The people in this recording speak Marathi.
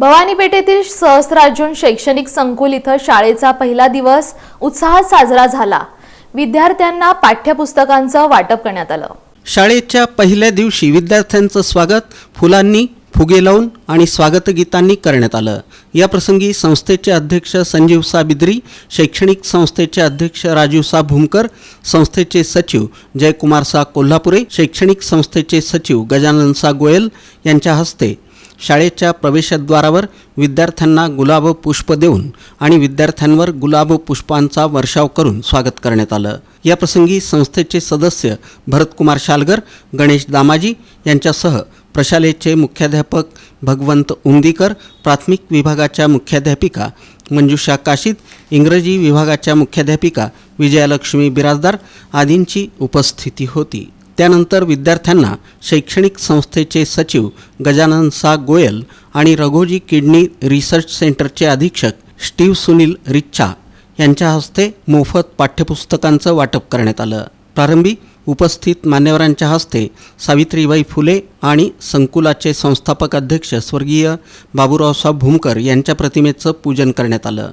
भवानी पेठेतील सहस्त्रार्जुन शैक्षणिक संकुल इथं शाळेचा पहिला दिवस उत्साहात साजरा झाला. विद्यार्थ्यांना पाठ्यपुस्तकांचं वाटप करण्यात आलं. शाळेच्या पहिल्या दिवशी विद्यार्थ्यांचं स्वागत फुलांनी फुगे लावून आणि स्वागतगीतांनी करण्यात आलं. याप्रसंगी संस्थेचे अध्यक्ष संजीव सा बिद्री शैक्षणिक संस्थेचे अध्यक्ष राजीव सा भूमकर संस्थेचे सचिव जयकुमार सा कोल्हापुरे शैक्षणिक संस्थेचे सचिव गजानन सा गोयल यांच्या हस्ते शाळेच्या प्रवेशद्वारावर विद्यार्थ्यांना गुलाब पुष्प देऊन आणि विद्यार्थ्यांवर गुलाब पुष्पांचा वर्षाव करून स्वागत करण्यात आलं. या प्रसंगी संस्थेचे सदस्य भरतकुमार शालगर गणेश दामाजी यांच्यासह प्रशालेचे मुख्याध्यापक भगवंत उमदीकर प्राथमिक विभागाच्या मुख्याध्यापिका मंजुषा काशीद इंग्रजी विभागाच्या मुख्याध्यापिका विजयालक्ष्मी बिराजदार आदींची उपस्थिती होती. त्यानंतर विद्यार्थ्यांना शैक्षणिक संस्थेचे सचिव गजानन सा गोयल आणि रघोजी किडनी रिसर्च सेंटरचे अधीक्षक स्टीव्ह सुनील रिच्छा यांच्या हस्ते मोफत पाठ्यपुस्तकांचं वाटप करण्यात आलं. प्रारंभी उपस्थित मान्यवरांच्या हस्ते सावित्रीबाई फुले आणि संकुलाचे संस्थापक अध्यक्ष स्वर्गीय बाबूरावसाहेब भूमकर यांच्या प्रतिमेचं पूजन करण्यात आलं.